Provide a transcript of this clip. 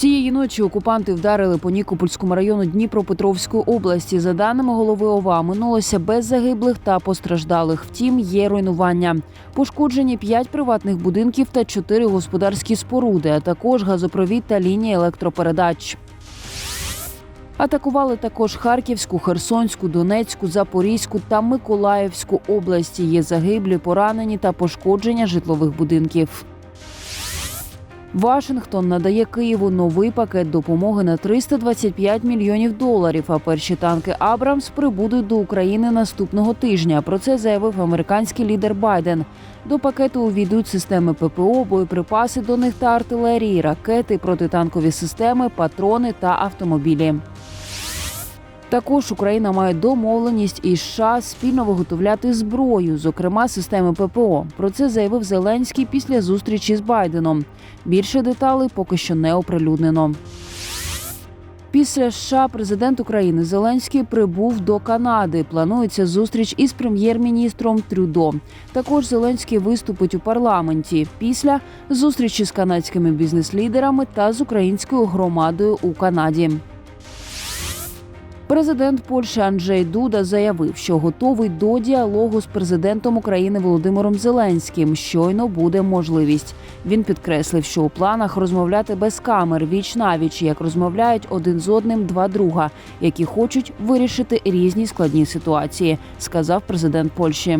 Цієї ночі окупанти вдарили по Нікопольському району Дніпропетровської області. За даними голови ОВА, минулося без загиблих та постраждалих. Втім, є руйнування. Пошкоджені п'ять приватних будинків та чотири господарські споруди, а також газопровід та лінії електропередач. Атакували також Харківську, Херсонську, Донецьку, Запорізьку та Миколаївську області. Є загиблі, поранені та пошкодження житлових будинків. Вашингтон надає Києву новий пакет допомоги на 325 мільйонів доларів. А перші танки Абрамс прибудуть до України наступного тижня. Про це заявив американський лідер Байден. До пакету увійдуть системи ППО, боєприпаси до них та артилерії, ракети, протитанкові системи, патрони та автомобілі. Також Україна має домовленість із США спільно виготовляти зброю, зокрема системи ППО. Про це заявив Зеленський після зустрічі з Байденом. Більше деталей поки що не оприлюднено. Після США президент України Зеленський прибув до Канади. Планується зустріч із прем'єр-міністром Трюдо. Також Зеленський виступить у парламенті. Після зустрічі з канадськими бізнес-лідерами та з українською громадою у Канаді. Президент Польщі Анджей Дуда заявив, що готовий до діалогу з президентом України Володимиром Зеленським. Щойно буде можливість. Він підкреслив, що у планах розмовляти без камер віч навіч, як розмовляють один з одним два друга, які хочуть вирішити різні складні ситуації, сказав президент Польщі.